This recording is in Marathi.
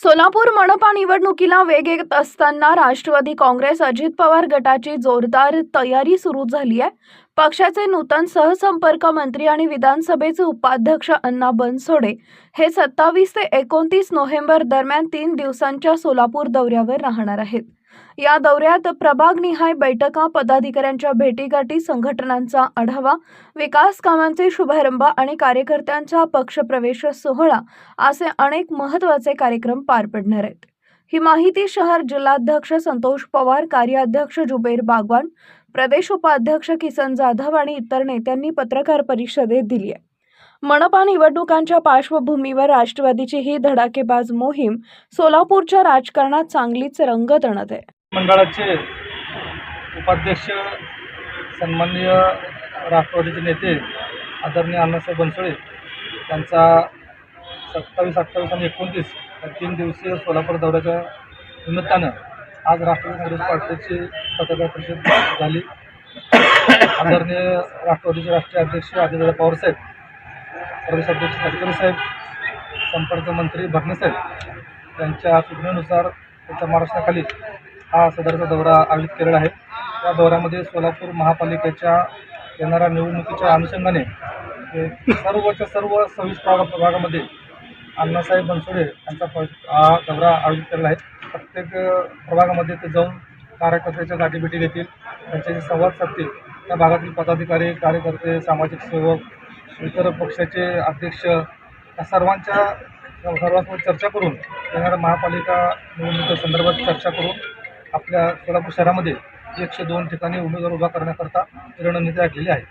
सोलापूर मनपा निवडणुकीला वेग येत असताना राष्ट्रवादी काँग्रेस अजित पवार गटाची जोरदार तयारी सुरू झाली आहे. पक्षाचे नूतन सहसंपर्क मंत्री आणि विधानसभेचे उपाध्यक्ष अण्णा बनसोडे हे सत्तावीस ते एकोणतीस नोव्हेंबर दरम्यान तीन दिवसांच्या सोलापूर दौऱ्यावर राहणार आहेत. या दौऱ्यात प्रभागनिहाय बैठका पदाधिकाऱ्यांच्या भेटीगाठी संघटनांचा आढावा विकास कामांचे शुभारंभ आणि कार्यकर्त्यांचा पक्षप्रवेश सोहळा असे अनेक महत्त्वाचे कार्यक्रम पार पडणार आहेत. ही माहिती शहर जिल्हाध्यक्ष संतोष पवार कार्याध्यक्ष जुबेर बागवान प्रदेश उपाध्यक्ष किसन जाधव आणि इतर नेत्यांनी पत्रकार परिषदेत दिली आहे. मनपा निवडणुकांच्या पार्श्वभूमीवर राष्ट्रवादीची ही धडाकेबाज मोहीम सोलापूरच्या राजकारणात चांगलीच रंगत आणत आहे. मंडळाचे उपाध्यक्ष सन्माननीय राष्ट्रवादीचे नेते आदरणीय अण्णासाहेब बनसोळे त्यांचा सत्तावीस अठ्ठावीस आणि एकोणतीस तीन दिवसीय सोलापूर दौऱ्याच्या निमित्तानं आज राष्ट्रवादी काँग्रेस पार्टीची पत्रकार परिषद झाली. आदरणीय राष्ट्रवादीचे राष्ट्रीय अध्यक्ष आदिदादा पवारसाहेब प्रदेश अध्यक्ष तटकरे साहेब संपर्क मंत्री साहेब यांच्या सूचनेनुसार त्यांच्या महाराष्ट्राखाली हा सदरचा दौरा आयोजित केलेला आहे. या दौऱ्यामध्ये सोलापूर महापालिकेच्या येणाऱ्या निवडणुकीच्या अनुषंगाने हे सर्वच्या सर्व सव्वीस प्रभाग अण्णासाहेब बनसोडे यांचा प हा दौरा आयोजित केलेला आहे. प्रत्येक प्रभागामध्ये ते जाऊन कार्यकर्त्याच्या गाठीभेटी घेतील. त्यांच्याशी संवाद साधतील. त्या भागातील पदाधिकारी कार्यकर्ते सामाजिक सेवक इतर पक्षाचे अध्यक्ष या सर्वांच्या सर्वांसोबत चर्चा करून येणाऱ्या महापालिका निवडणुकीसंदर्भात चर्चा करून आपल्या सोलापूर शहरामध्ये एकशे दोन ठिकाणी उमेदवार उभा करण्याकरता रणनीती आखलेली आहे.